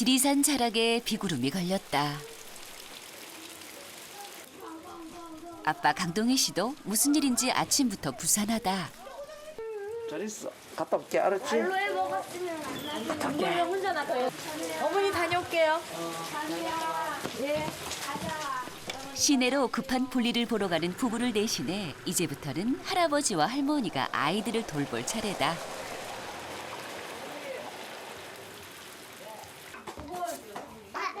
지리산 자락에 비구름이 걸렸다. 아빠 강동희 씨도 무슨 일인지 아침부터 부산하다. 잘 있어. 갔다 올게 알았지? 로에 먹었으면 안 그냥 혼자 나가요. 어머니 다녀올게요. 예, 가자. 시내로 급한 볼일을 보러 가는 부부를 대신해 이제부터는 할아버지와 할머니가 아이들을 돌볼 차례다.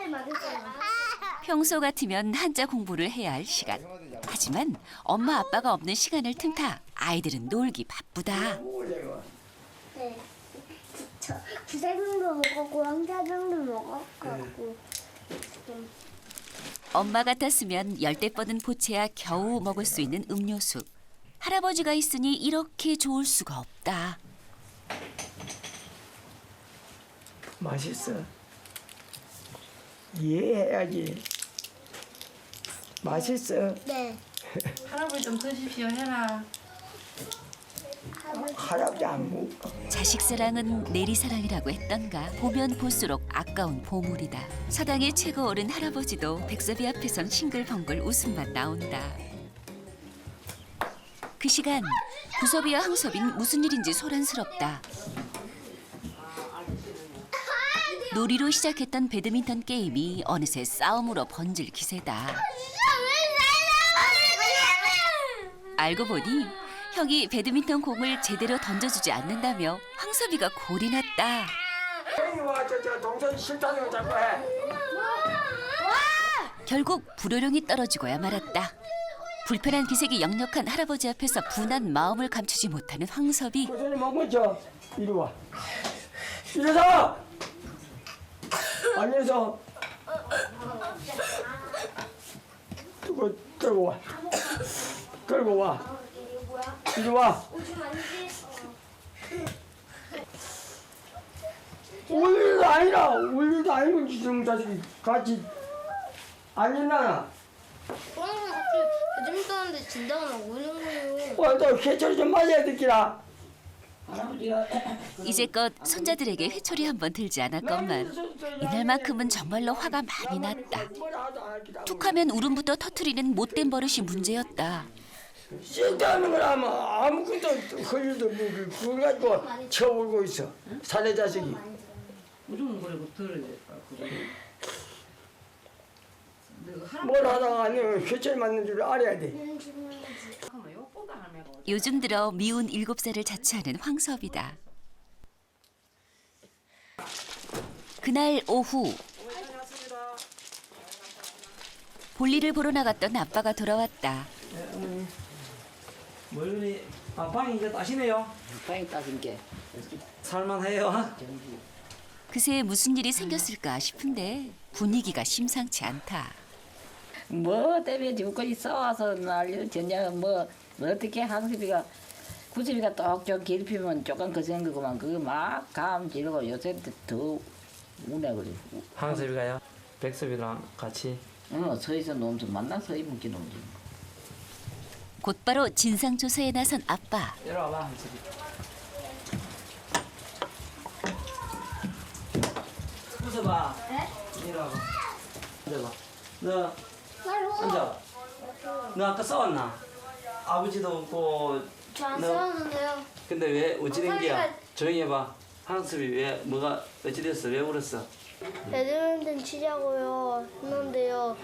네, 맞았어요. 평소 같으면 한자 공부를 해야 할 시간. 하지만 엄마 아빠가 없는 시간을 틈타 아이들은 놀기 바쁘다. 네. 저 부사병도 먹었고 황사병도 먹었고 엄마 같았으면 열대 뻗은 포체야 겨우 먹을 수 있는 음료수. 할아버지가 있으니 이렇게 좋을 수가 없다. 맛있어. 이해해야지. 맛있어. 네. 할아버지 좀 드십시오 해라. 할아버지 안 먹어. 자식 사랑은 내리 사랑이라고 했던가 보면 볼수록 아까운 보물이다. 서당의 최고 어른 할아버지도 백섭이 앞에선 싱글벙글 웃음만 나온다. 그 시간 구섭이와 항섭인 무슨 일인지 소란스럽다. 놀이로 시작했던 배드민턴 게임이 어느새 싸움으로 번질 기세다. 알고 보니 형이 배드민턴 공을 제대로 던져주지 않는다며 황섭이가 골이 났다. 결국 불효령이 떨어지고야 말았다. 불편한 기색이 역력한 할아버지 앞에서 분한 마음을 감추지 못하는 황섭이 저, 이리 와. 앉아서. 두고 끌고 와. 끌고 와. 이리 와. 울 일도 아니라, 울 일도 아니고, 지금 자식이 같이 안 일나나? 그러면 갑자기 배드민턴 하는데 진다고 막 우는 거예요. 와, 너 회초리 좀 맞아야 듣기라. 이제껏 손자들에게 회초리 한 번 들지 않았건만 이날만큼은 정말로 화가 많이 났다. 툭하면 울음부터 터트리는 못된 버릇이 문제였다. 쓸데없는 걸 하면 아무것도 할 일도 없고 그걸 가지고 쳐울고 있어 사내 자식이 무조건 그리고 들어야 그래. 내가 하나 뭘 하다가 아니면 회초리 맞는 줄 알아야 돼 요즘 들어 미운 일곱 살을 자처하는 황섭이다. 그날 오후 볼일을 보러 나갔던 아빠가 돌아왔다. 멀리 아 방이 이제 따시네요. 빵이 따진 게 살만해요. 그새 무슨 일이 생겼을까 싶은데 분위기가 심상치 않다. 뭐 때문에 있어 와서 난리 전혀 뭐 어떻게 한섭이가 구섭이가 똑좀 괴롭히면 조금 거센 거구만 그거 막 감 지르고 요새 더 우네 그래 항섭이가요. 백섭이랑 같이 어 서에서 놈도 만나 서이 묵기 놈지 곧바로 진상 조사에 나선 아빠. 이리 와봐 항섭이. 웃어봐. 이리 와봐. 앉아봐. 너 앉아. 너 아까 싸웠나? 아버지도 없고 저안 너- 싸웠는데요. 근데 왜 어찌 된 게야? 항섭이가- 조용히 해봐. 항섭이 왜 뭐가 어찌 됐어? 왜 울었어? 배드민턴 치자고요 했는데요.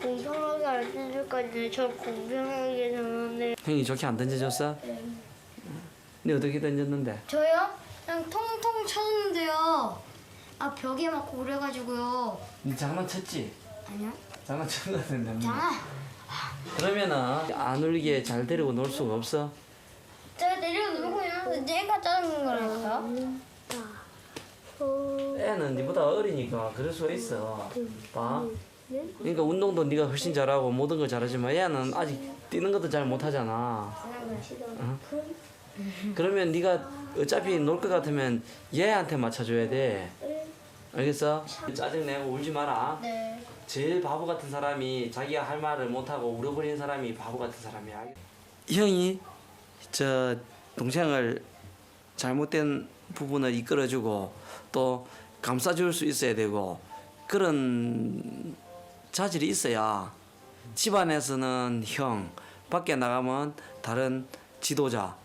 공평하게 안 던질까지 저 공평하게 졌는데 형이 좋게 안 던져줬어? 네 어떻게 던졌는데? 저요? 그냥 통통 쳤는데요. 아 벽에 맞고 그래가지고요. 네 장난쳤지? 아니요. 장난친 거 같은데. 장아. 그러면은 안 울게 잘 데리고 놀 수가 없어? 제가 내리고 놀고 있는데 얘가 짜증난 거라니까요. 애는 니보다 어리니까 그럴 수가 있어. 봐. 그러니까 운동도 네가 훨씬 잘하고 모든 걸 잘하지만 애는 아직 뛰는 것도 잘 못하잖아. 어? 그러면 네가 어차피 놀 것 같으면 얘한테 맞춰줘야 돼. 알겠어? 짜증 내고 울지 마라. 네. 제일 바보 같은 사람이 자기가 할 말을 못하고 울어버리는 사람이 바보 같은 사람이야. 형이 저 동생을 잘못된 부분을 이끌어주고 또 감싸줄 수 있어야 되고 그런 자질이 있어야 집안에서는 형, 밖에 나가면 다른 지도자.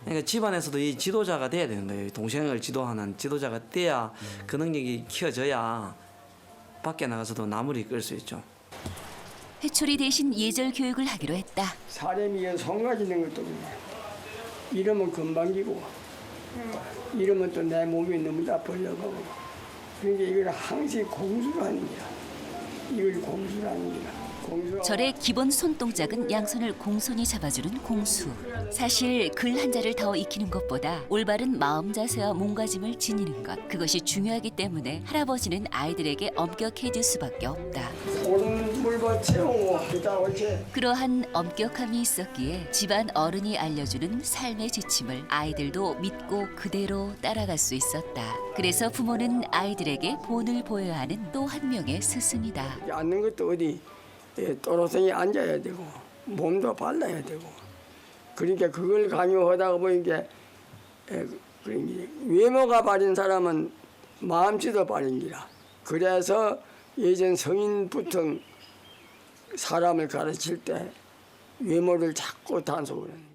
그러니까 집안에서도 이 지도자가 돼야 되는 거예요. 동생을 지도하는 지도자가 돼야 그 능력이 키워져야 밖에 나가서도 나무를 이끌 수 있죠. 해초리 대신 예절 교육을 하기로 했다. 사람이 성가지는 것도. 이러면 금방 기고 이러면 또 내 몸이 너무 다 벌려가고 그러니까 이걸 항상 공수를 하는 거야. 이걸 공수를 하는 거야. 절의 기본 손동작은 양손을 공손히 잡아주는 공수. 사실 글 한자를 더 익히는 것보다 올바른 마음 자세와 몸가짐을 지니는 것 그것이 중요하기 때문에 할아버지는 아이들에게 엄격해질 수밖에 없다. 그러한 엄격함이 있었기에 집안 어른이 알려주는 삶의 지침을 아이들도 믿고 그대로 따라갈 수 있었다. 그래서 부모는 아이들에게 본을 보여야 하는 또 한 명의 스승이다. 앉는 것도 어디 예, 또로생이 앉아야 되고 몸도 발라야 되고 그러니까 그걸 강요하다가 보니까 예, 그러니까 외모가 바른 사람은 마음씨도 바른기라 그래서 예전 성인부터 사람을 가르칠 때 외모를 자꾸 단속을 합니다.